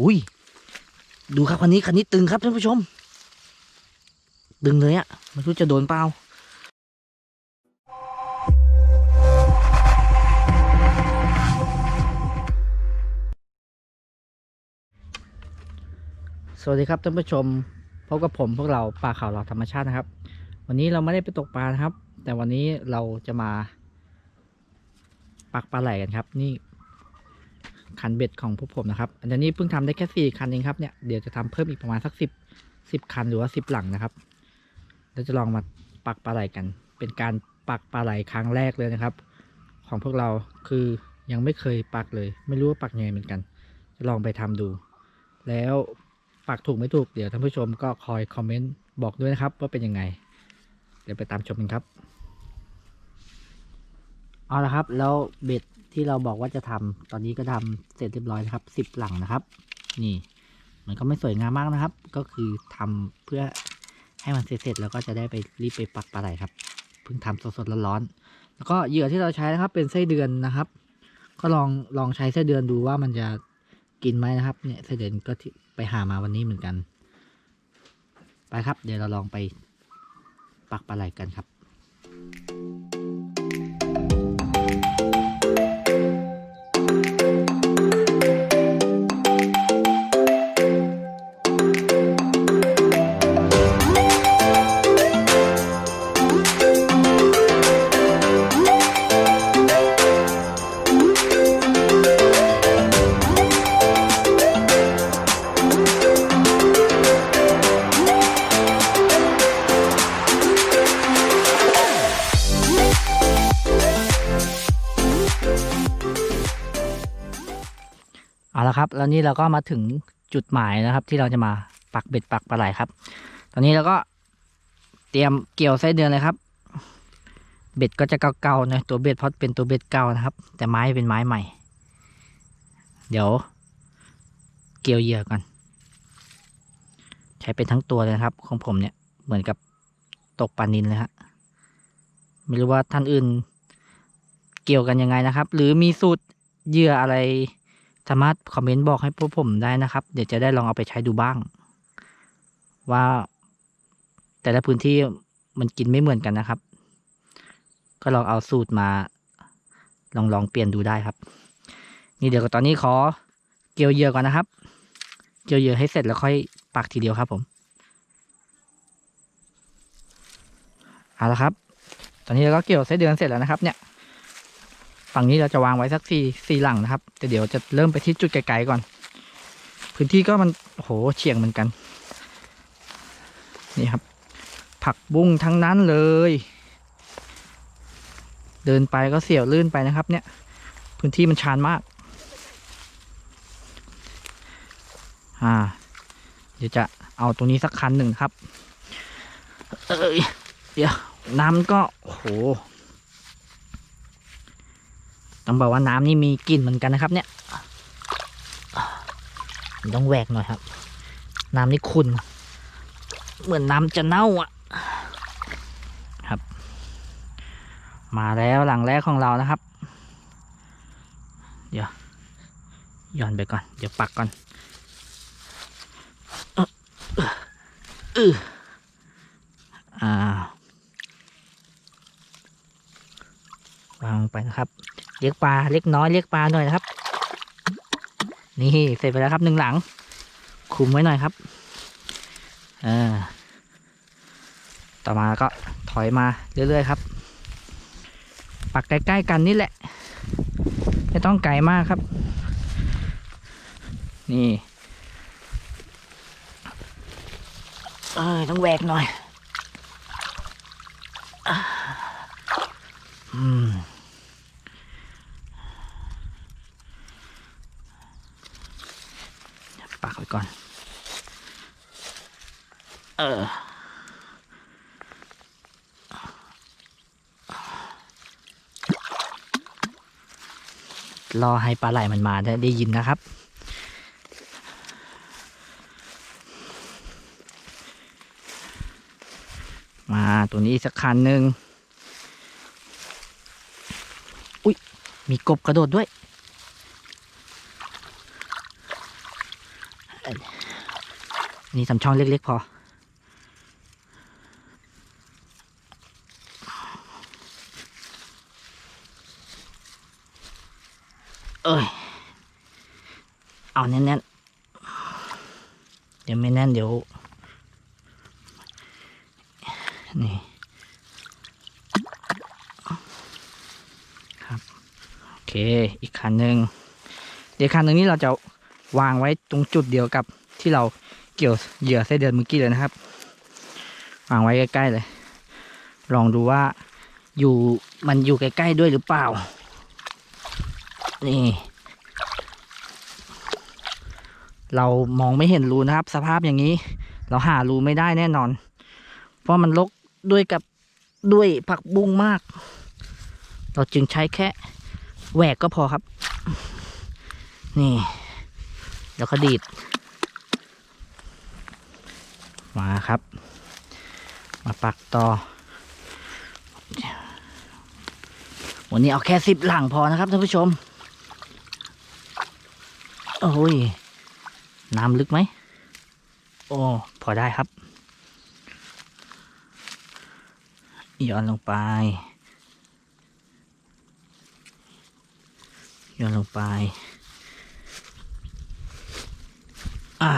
อุ้ย ดูครับคันนี้คันนี้ตึงครับท่านผู้ชม ตึงเลยอะไม่รู้จะโดนเปล่าสวัสดีครับท่านผู้ชมพบกับผมพวกเราปลาข่าวเราธรรมชาตินะครับ วันนี้เราไม่ได้ไปตกปลานะครับ แต่วันนี้เราจะมา ปักปลาไหลกันครับ นี่ คันเบ็ดของพวกผมนะครับ อันนี้เพิ่งทำได้แค่สี่คันเองครับเนี่ยเดี๋ยวจะทำเพิ่มอีกประมาณสักสิบสิบคันหรือว่าสิบหลังนะครับเราจะลองมาปักปลาไหลกัน เป็นการปักปลาไหลครั้งแรกเลยนะครับ ของพวกเราคือยังไม่เคยปักเลย ไม่รู้ว่าปักยังไงเหมือนกัน จะลองไปทำดู แล้วปักถูกไม่ถูกเดี๋ยวท่านผู้ชมก็คอยคอมเมนต์บอกด้วยนะครับ ว่าเป็นยังไง เดี๋ยวไปตามชมกันครับเอาละครับ แล้วเบ็ด ที่เราบอกว่าจะทำตอนนี้ก็ทำเสร็จเรียบร้อยนะครับสิบหลังนะครับ นี่ มันก็ไม่สวยงามมากนะครับ ก็คือทำเพื่อให้มันเสร็จแล้วก็จะได้ไปรีบไปปักปลาไหลครับ เพิ่งทำสดๆร้อนๆแล้วก็เหยื่อที่เราใช้นะครับ เป็นไส้เดือนนะครับ ก็ลองลองใช้ไส้เดือนดูว่ามันจะกินไหมนะครับ เนี่ยไส้เดือนก็ไปหามาวันนี้เหมือนกัน ไปครับ เดี๋ยวเราลองไปปักปลาไหลกันครับ นี่เราก็มาถึงจุดหมายนะครับ ที่เราจะมาปักเบ็ดปักปลาไหลครับ ตอนนี้เราก็เตรียมเกี่ยวไส้เดือนเลยครับ เบ็ดก็จะเก่าๆนะตัวเบ็ดเพราะเป็นตัวเบ็ดเก่านะครับ แต่ไม้เป็นไม้ใหม่ เดี๋ยว เกี่ยวเหยื่อก่อนใช้เป็นทั้งตัวเลยครับ ของผมเนี่ยเหมือนกับตกปลานินเลยฮะไม่รู้ว่าท่านอื่นเกี่ยวกันยังไงนะครับ หรือมีสูตรเหยื่ออะไร สามารถคอมเมนต์บอกให้พวกผมได้นะครับ เดี๋ยวจะได้ลองเอาไปใช้ดูบ้าง ว่าแต่ละพื้นที่มันกินไม่เหมือนกันนะครับ ก็ลองเอาสูตรมา ลองลองเปลี่ยนดูได้ครับ นี่เดี๋ยวตอนนี้ขอเกลียวเยื่อก่อนนะครับ เกลียวเยื่อให้เสร็จแล้วค่อยปักทีเดียวครับผมเอาละครับ ตอนนี้เราก็เกี่ยวไส้เดือนเสร็จแล้วนะครับเนี่ย ฝั่งนี้เราจะวางไว้สักสี่สี่หลังนะครับ แต่เดี๋ยวจะเริ่มไปที่จุดไกลๆก่อน พื้นที่ก็มันโหเฉียงเหมือนกัน นี่ครับ ผักบุ้งทั้งนั้นเลย เดินไปก็เสี่ยวลื่นไปนะครับ เนี่ย พื้นที่มันชานมาก อ่า เดี๋ยวจะเอาตรงนี้สักคันหนึ่งครับ เอ้ย เดี๋ยวน้ำก็โห ต้องบอกว่าน้ำนี่มีกลิ่นเหมือนกันนะครับ เนี่ยต้องแหวกหน่อยครับ น้ำนี่ขุ่นเหมือนน้ำจะเน่าอะครับ มาแล้วหลังแรกของเรานะครับ เดี๋ยวย้อนไปก่อน เดี๋ยวปักก่อนเอออ่าวางลงไปนะครับ เรียกปลาเล็กน้อยเรียกปลาหน่อยนะครับ นี่เสร็จไปแล้วครับหนึ่งหลัง คุมไว้หน่อยครับเออต่อมาก็ถอยมาเรื่อยๆครับ ปักใกล้ๆกันนี่แหละ ไม่ต้องไกลมากครับ นี่เออต้องแหวกหน่อยอ่าอืม ปั กไว้ก่อน เออ รอให้ปลาไหลมันมาได้ได้ยินนะครับมาตัวนี้อีกสักคันหนึ่ง อุ้ยมีกบกระโดดด้วย อ้ย นี่ทำช่องเล็ก ๆ พอ เอ้ย เอาแน่นๆ เดี๋ยวไม่แน่นเดี๋ยว นี่ครับโอเค อีกคันหนึ่งเดี๋ยวคันหนึ่งนี้เราจะวางไว้ตรงจุดเดียวกับที่เรา เกี่ยวเหยื่อไส้เดือนเมื่อกี้เลยนะครับวางไว้ใกล้ๆเลย ลองดูว่าอยู่มันอยู่ใกล้ๆด้วยหรือเปล่า นี่ เรามองไม่เห็นรูนะครับ สภาพอย่างนี้ เราหารูไม่ได้แน่นอน เพราะมันลกด้วยกับด้วยผักบุ้งมาก เราจึงใช้แค่แหวกก็พอครับ นี่ แล้วก็ดีด มาครับ มาปักต่อ วันนี้เอาแค่สิบหลังพอนะครับท่านผู้ชม โอ้ย น้ำลึกไหม โอ้ พอได้ครับย่อนลงไปย่อนลงไป อ่า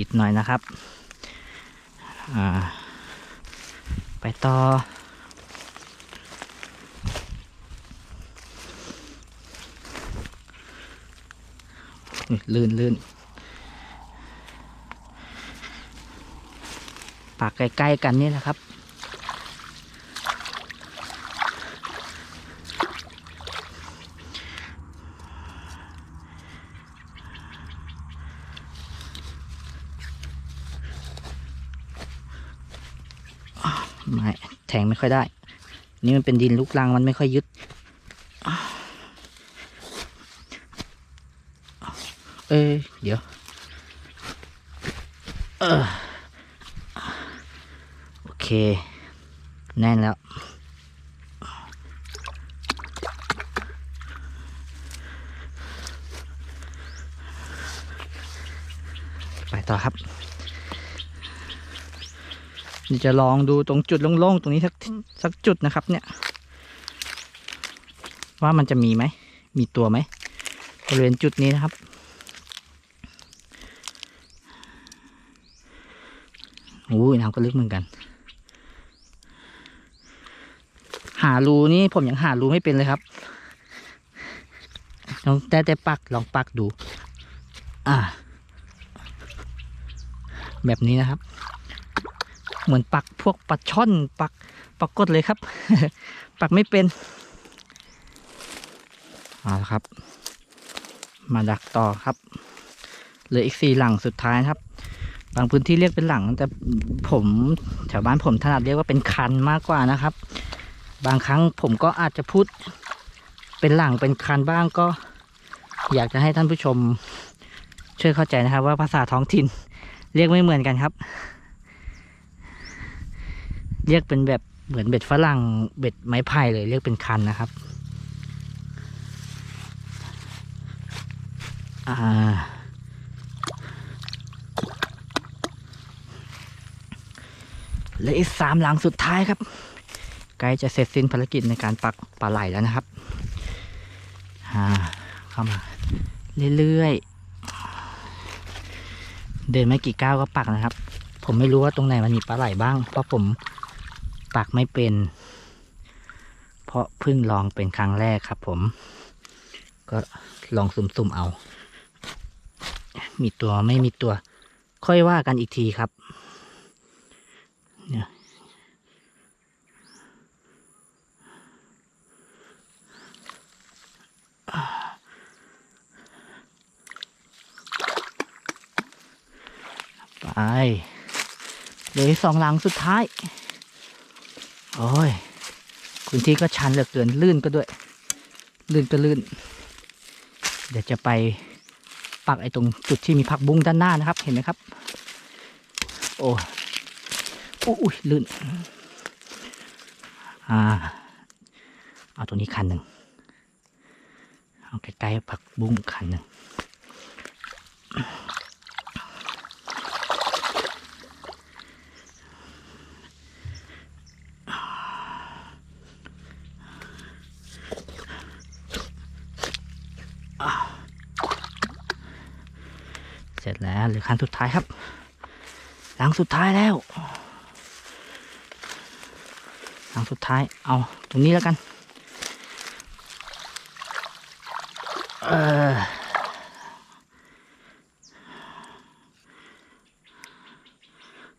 ปิดหน่อยนะครับ ไปต่อ ลื่นลื่นปากใกล้ ๆ กันนี่แหละครับ ไม่แทงไม่ ค่อยได้ นี่มันเป็นดินลูกรังมันไม่ค่อยยึด เอ้ยเดี๋ยว เออโอเค แน่นแล้วไปต่อครับ จะลองดูตรงจุดโล่งๆตรงนี้สักสักจุดนะครับ เนี่ย ว่ามันจะมีไหม มีตัวไหมบริเวณจุดนี้นะครับ โอ้ยน้ำก็ลึกเหมือนกัน หารูนี่ผมยังหารูไม่เป็นเลยครับลองแต่แต่ปักลองปักดู อ่า แบบนี้นะครับ เหมือนปักพวกปลาช่อนปักปักกดเลยครับ ปักไม่เป็นเอาละครับ มาดักต่อครับเหลืออีกสี่หลังสุดท้ายครับ บางพื้นที่เรียกเป็นหลัง แต่ผมแถวบ้านผมถนัดเรียกว่าเป็นคันมากกว่านะครับ บางครั้งผมก็อาจจะพูดเป็นหลังเป็นคันบ้างก็ อยากจะให้ท่านผู้ชม ช่วยเข้าใจนะครับ ว่าภาษาท้องถิ่นเรียกไม่เหมือนกันครับ เรียกเป็นแบบเหมือนเบ็ดฝรั่งเบ็ดไม้ไผ่เลย เรียกเป็นคันนะครับอ่าเหลืออีกสามหลังสุดท้ายครับใกล้จะเสร็จสิ้นภารกิจในการปักปลาไหลแล้วนะครับอ่าเข้ามา เรื่อยๆ เดินไม่กี่ก้าวก็ปักนะครับ ผมไม่รู้ว่าตรงไหนมันมีปลาไหลบ้าง เพราะผม ปักไม่เป็น เพราะเพิ่งลองเป็นครั้งแรกครับผม ก็ลองสุ่มๆเอา มีตัวไม่มีตัว ค่อยว่ากันอีกทีครับเนี่ยไปเหลือสองหลังสุดท้าย โอ้ยพื้นที่ก็ชันเหลือเกินลื่นก็ด้วย ลื่นก็ลื่น เดี๋ยวจะไปปักไอ้ตรงจุดที่มีผักบุ้งด้านหน้านะครับ เห็นไหมครับ โอ้โอ้อุ้ยลื่น อ่า เอาตัวนี้คันหนึ่งเอาใกล้ๆผักบุ้งคันหนึ่ง เสร็จแล้วหรือคันสุดท้ายครับ หลังสุดท้ายแล้ว หลังสุดท้ายเอาตรงนี้แล้วกัน เออ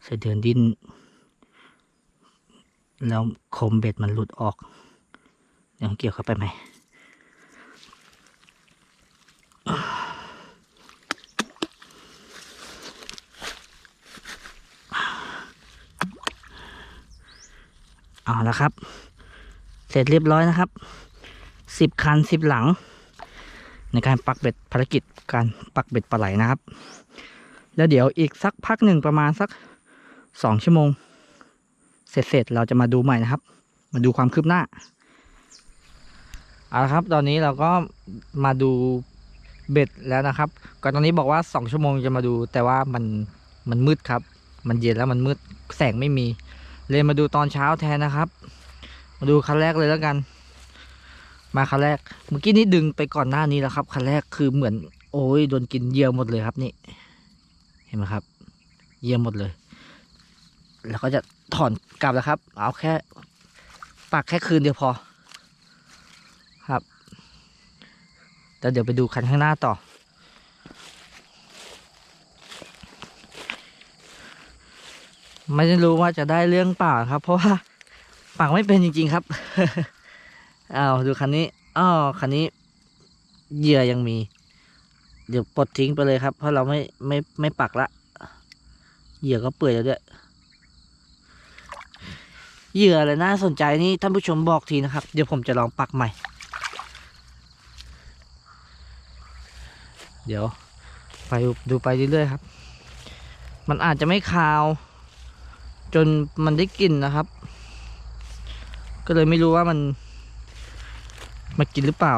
ใส่เดือนดิน แล้วคมเบ็ดมันหลุดออก ยังเกี่ยวเข้าไปไหม เอาละครับ เสร็จเรียบร้อยนะครับสิบคันสิบหลัง ในการปักเบ็ดภารกิจการปักเบ็ดปลาไหลนะครับ แล้วเดี๋ยวอีกสักพักหนึ่งประมาณสักสองชั่วโมง เสร็จเสร็จเราจะมาดูใหม่นะครับ มาดูความคืบหน้าเอาละครับ ตอนนี้เราก็มาดูเบ็ดแล้วนะครับก่อนตอนนี้บอกว่าสองชั่วโมงจะมาดู แต่ว่ามันมันมืดครับ มันเย็นแล้วมันมืดแสงไม่มี เลยมาดูตอนเช้าแทนนะครับ มาดูคันแรกเลยแล้วกัน มาคันแรก เมื่อกี้นี้ดึงไปก่อนหน้านี้แล้วครับคันแรกคือเหมือน โอ้ยโดนกินเยี่ยวหมดเลยครับนี่ เห็นไหมครับ เยี่ยวหมดเลย แล้วก็จะถอนกลับแล้วครับ เอาแค่ปักแค่คืนเดียวพอ ครับแล้วเดี๋ยวไปดูคันข้างหน้าต่อ ไม่ได้รู้ว่าจะได้เรื่องเปล่าครับ เพราะว่าปักไม่เป็นจริง ๆครับอ้าวดูคันนี้อ้อคันนี้เหยื่อยังมี เดี๋ยวปลดทิ้งไปเลยครับ เพราะเราไม่ไม่ไม่ปักละเหยื่อก็เปื่อยแล้วด้วยเหยื่ออะไรน่าสนใจนี่ท่านผู้ชมบอกทีนะครับ เดี๋ยวผมจะลองปักใหม่ เดี๋ยวไปดูไปเรื่อยๆครับ มันอาจจะไม่คาว จนมันได้กลิ่นนะครับ ก็เลยไม่รู้ว่ามันมากินหรือเปล่า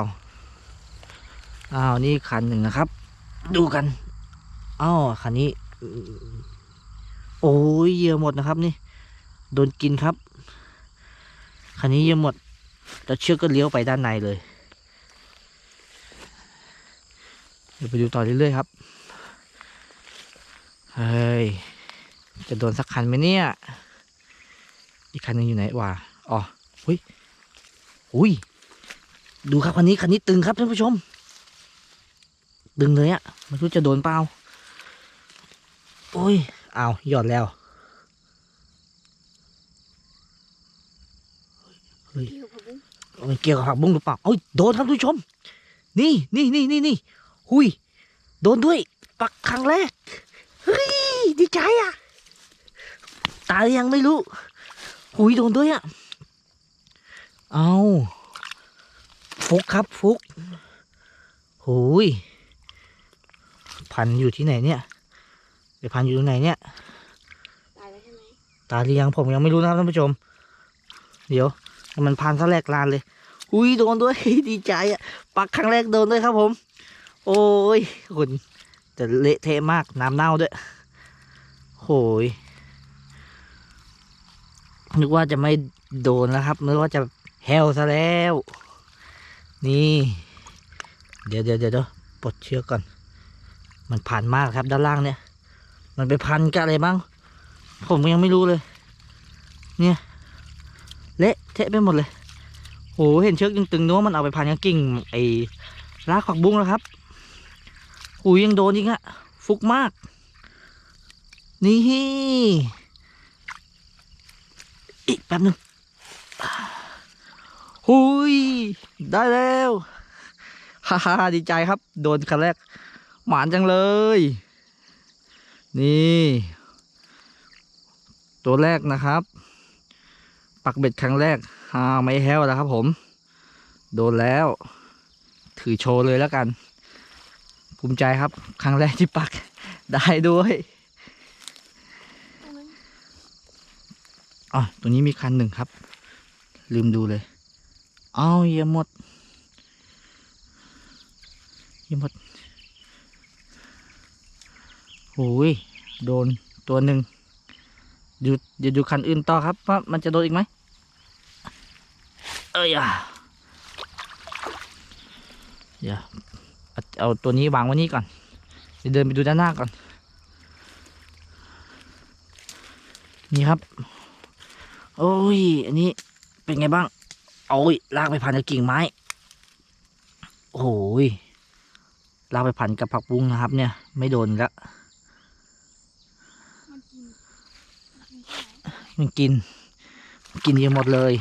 อ้าว นี่คันหนึ่งนะครับ ดูกัน อ้าว คันนี้ โอ้ยเยื่อหมดนะครับ นี่ โดนกินครับ คันนี้เยื่อหมด แล้วเชือกก็เลี้ยวไปด้านในเลย เดี๋ยวไปดูต่อเรื่อยๆครับ เฮ้ย จะโดนสักคันไหมเนี่ย อีกคันหนึงอยู่ไหนวะอ๋อหุยหุยดูครับคันนี้คันนี้ตึงครับท่านผู้ชม ตึงเลยอะไม่รู้จะโดนเปล่าโอ้ยอ้าวหยอดแล้วเฮ้ยเกี่ยวกับผักบุ้งหรือเปล่าเอ้ยโดนครับท่านผู้ชม นี่นี่นี่นี่นี่หุยโดนด้วย ปักครั้งแรก เฮ้ย ดีใจอะ ตายยังไม่รู้หุยโดนด้วยอะ เอาฟุกครับฟุกหุยพันอยู่ที่ไหนเนี่ยไปพันอยู่ตรงไหนเนี่ย ตายแล้วใช่ไหมตาเรียงผมยังไม่รู้นะครับท่านผู้ชม เดี๋ยวมันพันซะแรกลานเลยอุ้ยโดนด้วยดีใจอะ ปักครั้งแรกโดนด้วยครับผม โอ้ยคุณแต่เละเทะมากน้ำเน่าด้วยโหย นึกว่าจะไม่โดนแล้วครับนึกว่าจะแฮวซะแล้ว นี่เดี๋ยวเดี๋ยวเดี๋ยวเดี๋ยวปลดเชือกก่อน มันผ่านมากครับด้านล่างเนี่ย มันไปพันกับอะไรบ้าง ผมยังไม่รู้เลย เนี่ย เละเทะไปหมดเลยโหเห็นเชือกยังตึงนึกว่ามันเอาไปพันกับกิ่งไอ้รากผักบุ้งแล้วครับหูยังโดนอีกอะฟุกมาก นี่ อีกแป๊บนึงหุยได้แล้วฮ่าฮ่าดีใจครับ โดนคันแรก หมานจังเลย นี่ ตัวแรกนะครับ ปักเบ็ดครั้งแรกฮาไม่แห้วแล้วครับผม โดนแล้ว ถือโชว์เลยแล้วกัน ภูมิใจครับ ครั้งแรกที่ปักได้ด้วย อ๋อตัวนี้มีคันหนึ่งครับ ลืมดูเลย เอาเยี่ยมหมด เยี่หมดโอ้ยโดนตัวหนึ่งดูเดี๋ยวดูคันอื่นต่อครับว่ามันจะโดนอีกไหมเอ้ยอะเดี๋ยวเอาเอาตัวนี้วางไว้นี่ก่อนเดี๋ยวเดินไปดูด้านหน้าก่อน นี่ครับ โอ้ย อันนี้เป็นไงบ้าง โอ้ย ลากไปพันกับกิ่งไม้ โอ้ย ลากไปพันกับผักบุ้งนะครับ เนี่ย ไม่โดนล้วมันกิน กินเยอะหมดเลย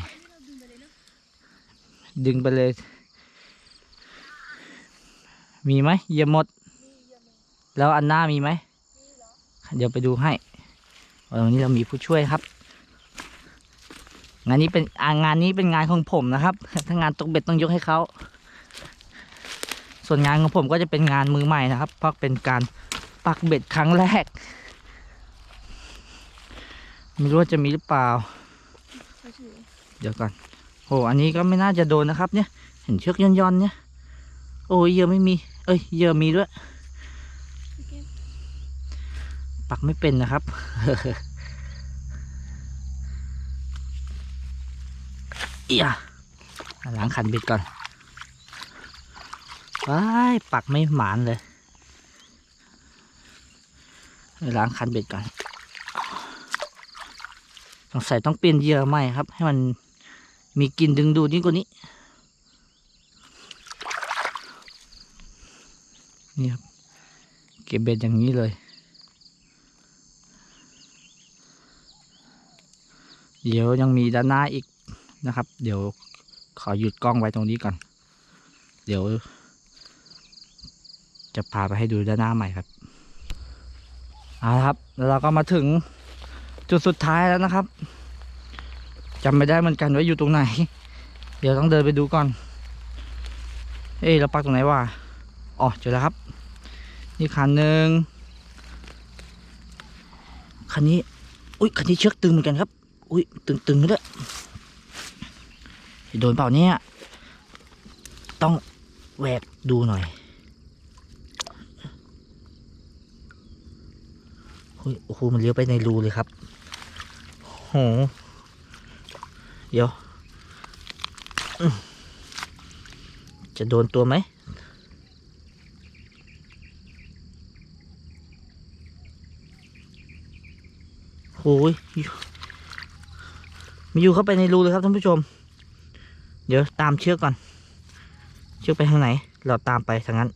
ดึงไปเลย มีไหมเยี่ยมหมด แล้วอันหน้ามีไหมเหรอเดี๋ยวไปดูให้ วันนี้เรามีผู้ช่วยครับ งานนี้เป็นอ่างานนี้เป็นงานของผมนะครับ ถ้างานตกเบ็ดต้องยกให้เขา ส่วนงานของผมก็จะเป็นงานมือใหม่นะครับ เพราะเป็นการปักเบ็ดครั้งแรก ไม่รู้ว่าจะมีหรือเปล่าเฉยเดี๋ยวก่อนโอ้อันนี้ก็ไม่น่าจะโดนนะครับ เนี่ย เห็นเชือกย่อนๆเนี่ย โอ้ยเหยอะไม่มี เอ้ยเหยอะมีด้วยๆพี่เกมปักไม่เป็นนะครับ เอียล้างขันเบ็ดก่อนว้ายปักไม่หมานเลยล้างขันเบ็ดก่อนสงสัยต้องเปลี่ยนเยื่อใหม่ครับ ให้มันมีกลิ่นดึงดูดยิ่งกว่านี้ นี่ครับ เก็บเบ็ดอย่างนี้เลย เดี๋ยวยังมีด้านหน้าอีก นะครับ เดี๋ยวขอหยุดกล้องไว้ตรงนี้ก่อน เดี๋ยว จะพาไปให้ดูด้านหน้าใหม่ครับเอาละครับแล้วเราก็มาถึงจุดสุดท้ายแล้วนะครับจำไม่ได้เหมือนกันว่าอยู่ตรงไหน เดี๋ยวต้องเดินไปดูก่อน เอ้ยเราปักตรงไหนวะอ๋อเจอแล้วครับ นี่คันหนึ่งคันนี้ อุ้ยคันนี้เชือกตึงเหมือนกันครับ อุ้ยตึงตึงๆด้วย โดนเปล่าเนี่ย ต้องแหวกดูหน่อยเฮ้ยโอ้โหมันเลี้ยวไปในรูเลยครับโหเดี๋ยว จะโดนตัวไหมโอ้ยมีอยู่เข้าไปในรูเลยครับท่านผู้ชม เดี๋ยวตามเชือกก่อน เชือกไปทางไหน เราตามไปทางนั้น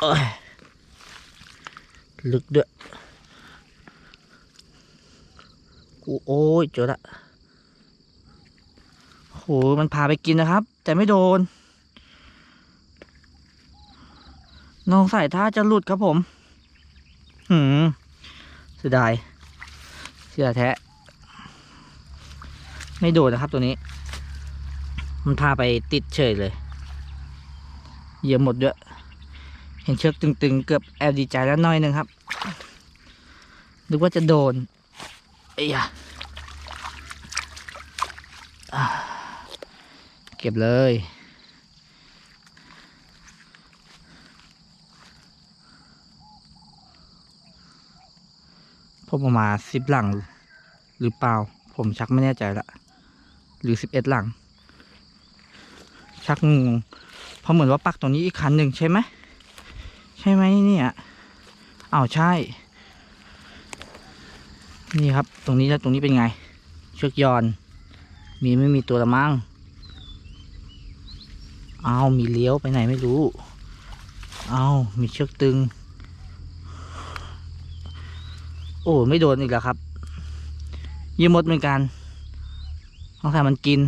เอ้ยลึกด้วยกูโอ้ยเจอละโหมันพาไปกินนะครับ แต่ไม่โดน น้องใส่ท่าจะหลุดครับผม หืมเสียดายเชื่อแท้ ไม่โดดนะครับตัวนี้ มันพาไปติดเฉยเลยเหยียบหมดด้วยเห็นเชือกตึงๆ เกือบแอบดีใจแล้วน้อยหนึ่งครับนึกว่าจะโดนเอ้ยอะอ่าเก็บเลยผมเอามาสิบหลังหรือเปล่า ผมชักไม่แน่ใจละ หรือสิบเอ็ดหลัง ชักงงเพราะเหมือนว่าปักตรงนี้อีกคันหนึ่งใช่ไหมใช่ไหมเนี่ยอ้าวใช่ นี่ครับตรงนี้แล้วตรงนี้เป็นไง เชือกยอน มีไม่มีตัวละมั่งเอามีเลี้ยวไปไหนไม่รู้ เอามีเชือกตึง โอ้ ไม่โดนอีกแล้วครับ ยีมดเหมือนกัน ต้องทำมันกิน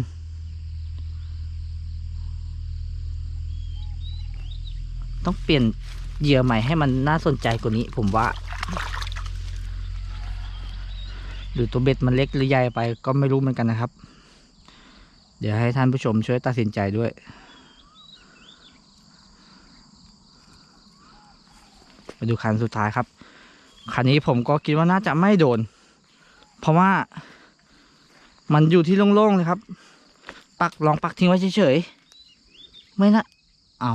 ต้องเปลี่ยนเหยื่อใหม่ให้มันน่าสนใจกว่านี้ ผมว่า หรือตัวเบ็ดมันเล็กหรือใหญ่ไปก็ไม่รู้เหมือนกันนะครับ เดี๋ยวให้ท่านผู้ชมช่วยตัดสินใจด้วยมาดูคันสุดท้ายครับ คันนี้ผมก็คิดว่าน่าจะไม่โดน เพราะว่า มันอยู่ที่โล่งๆเลยครับ ปักลองปักทิ้งไว้เฉยๆ ไม่นะ เอา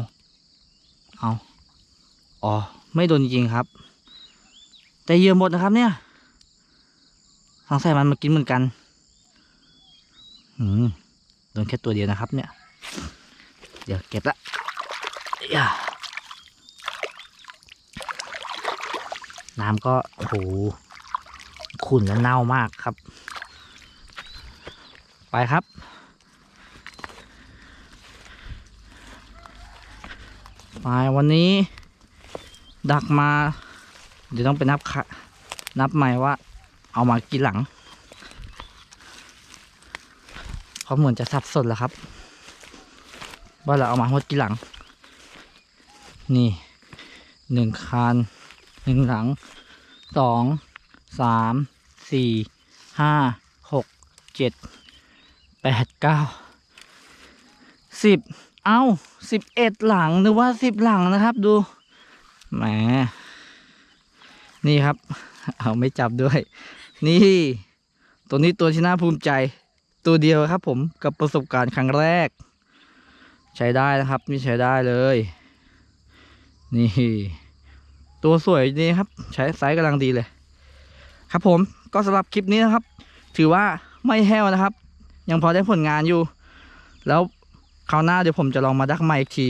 เอาอ๋อ ไม่โดนจริงครับ แต่เหยื่อหมดนะครับเนี่ยสงสัยมันมากินเหมือนกัน อืม โดนแค่ตัวเดียวนะครับ เนี่ย เดี๋ยวเก็บละอย่าน้ำก็โหขุ่นและเน่ามากครับ ไปครับ ไปวันนี้ ดักมา เดี๋ยวต้องไปนับค่ะนับใหม่ว่า เอามากี่หลังเขาเหมือนจะสับสนแล้วครับ ว่าเราเอามาหมดกี่หลัง นี่หนึ่งคันหนึ่งหลังสองสามสี่ห้าหกเจ็ด แปดเก้าสิบเอ้าสิบเอ็ดหลังหรือว่าสิบหลังนะครับดูแหมนี่ครับ เอาไม่จับด้วย นี่ ตัวนี้ตัวที่น่าภูมิใจ ตัวเดียวครับผมกับประสบการณ์ครั้งแรก ใช้ได้นะครับนี่ใช้ได้เลย นี่ ตัวสวยดีครับ ใช้ไซส์กำลังดีเลย ครับผมก็สำหรับคลิปนี้นะครับ ถือว่าไม่แห้วนะครับ ยังพอได้ผลงานอยู่ แล้วคราวหน้าเดี๋ยวผมจะลองมาดักใหม่อีกที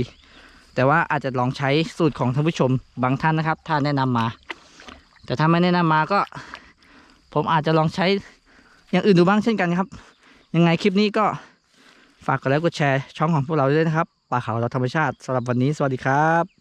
แต่ว่าอาจจะลองใช้สูตรของท่านผู้ชมบางท่านนะครับ ถ้าแนะนำมา แต่ถ้าไม่แนะนำมาก็ ผมอาจจะลองใช้อย่างอื่นดูบ้างเช่นกันครับ ยังไงคลิปนี้ก็ฝากกดไลค์กดแชร์ช่องของพวกเราด้วยนะครับป่าเขาเราธรรมชาติสำหรับวันนี้สวัสดีครับ